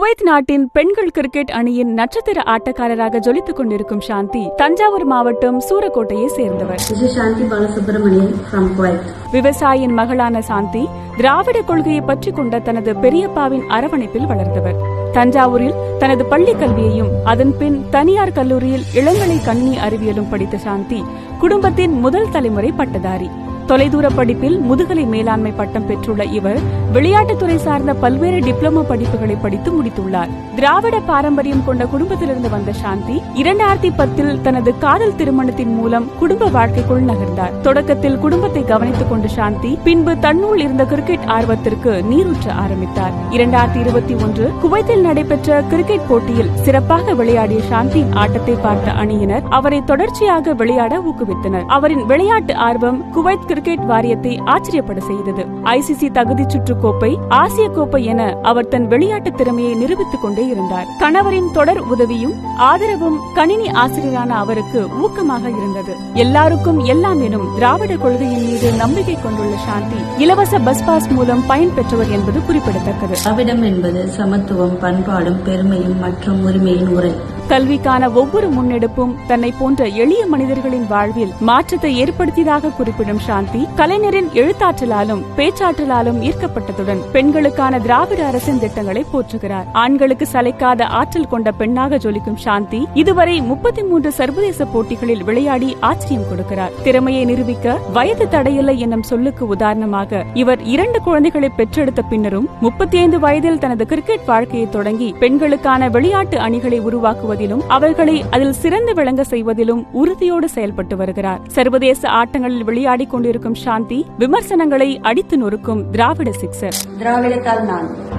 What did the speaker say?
Kuwait நாட்டின் பெண்கள் cricket அணியின் நட்சத்திர ஆட்டக்காரராக ஜொலித்துக் கொண்டிருக்கும் சாந்தி தஞ்சாவூர் மாவட்டம் சூரக்கோட்டையை சேர்ந்தவர். விவசாயியின் மகளான சாந்தி திராவிட கொள்கையை பற்றி கொண்ட தனது பெரியப்பாவின் அரவணைப்பில் வளர்ந்தவர். தஞ்சாவூரில் தனது பள்ளி கல்வியையும் அதன் பின் தனியார் கல்லூரியில் இளங்கலை கணினி அறிவியலும் படித்த சாந்தி குடும்பத்தின் முதல் தலைமுறை பட்டதாரி. தொலைதூர படிப்பில் முதுகலை மேலாண்மை பட்டம் பெற்றுள்ள இவர் விளையாட்டுத்துறை சார்ந்த பல்வேறு டிப்ளமோ படிப்புகளை படித்து முடித்துள்ளார். திராவிட பாரம்பரியம் கொண்ட குடும்பத்திலிருந்து வந்த சாந்தி இரண்டாயிரத்தி பத்தில் தனது காதல் திருமணத்தின் மூலம் குடும்ப வாழ்க்கைக்குள் நகர்ந்தார். தொடக்கத்தில் குடும்பத்தை கவனித்துக் கொண்ட சாந்தி பின்பு தன்னுள் இருந்த கிரிக்கெட் ஆர்வத்திற்கு நீரூற்ற ஆரம்பித்தார். இரண்டாயிரத்தி இருபத்தி ஒன்று குவைத்தில் நடைபெற்ற கிரிக்கெட் போட்டியில் சிறப்பாக விளையாடிய சாந்தியின் ஆட்டத்தை பார்த்த அணியினர் அவரை தொடர்ச்சியாக விளையாட ஊக்குவித்தனர். அவரின் விளையாட்டு ஆர்வம் குவைத் கிரிக்கெட் வாரியத்தை ஆச்சரியப்பட செய்தது. ஐசிசி தகுதி சுற்று கோப்பை ஆசிய கோப்பை என அவர் தன் விளையாட்டு திறமையை நிரூபித்துக் கொண்டே இருந்தார். கணவரின் தொடர் உதவியும் ஆதரவும் கணினி ஆசிரியரான அவருக்கு ஊக்கமாக இருந்தது. எல்லாருக்கும் எல்லாம் எனும் திராவிட கொள்கையின் மீது நம்பிக்கை கொண்டுள்ள சாந்தி இலவச பஸ் பாஸ் மூலம் பயன் பெற்றவர் என்பது குறிப்பிடத்தக்கது. திராவிடம் என்பது சமத்துவம் பண்பாடும் பெருமையும் மற்றும் உரிமையின் உரை. கல்விக்கான ஒவ்வொரு முன்னெடுப்பும் தன்னை போன்ற எளிய மனிதர்களின் வாழ்வில் மாற்றத்தை ஏற்படுத்தியதாக குறிப்பிடும் சாந்தி கலைஞரின் எழுத்தாற்றலாலும் பேச்சாற்றலாலும் ஈர்க்கப்பட்டதுடன் பெண்களுக்கான திராவிட அரசின் திட்டங்களை போற்றுகிறார். ஆண்களுக்கு சளைக்காத ஆற்றல் கொண்ட பெண்ணாக ஜொலிக்கும் சாந்தி இதுவரை முப்பத்தி மூன்று சர்வதேச போட்டிகளில் விளையாடி ஆச்சரியம் கொடுக்கிறார். திறமையை நிரூபிக்க வயது தடையில்லை என்னும் சொல்லுக்கு உதாரணமாக இவர் இரண்டு குழந்தைகளை பெற்றெடுத்த பின்னரும் முப்பத்தி ஐந்து வயதில் தனது கிரிக்கெட் வாழ்க்கையை தொடங்கி பெண்களுக்கான விளையாட்டு அணிகளை உருவாக்குவதிலும் அவர்களை அதில் சிறந்து விளங்க செய்வதிலும் உறுதியோடு செயல்பட்டு வருகிறார். சர்வதேச ஆட்டங்களில் விளையாடிக் கொண்டிருக்கும் சாந்தி விமர்சனங்களை அடித்து நொறுக்கும் திராவிட சிக்ஸர் திராவிடத்தால் நான்.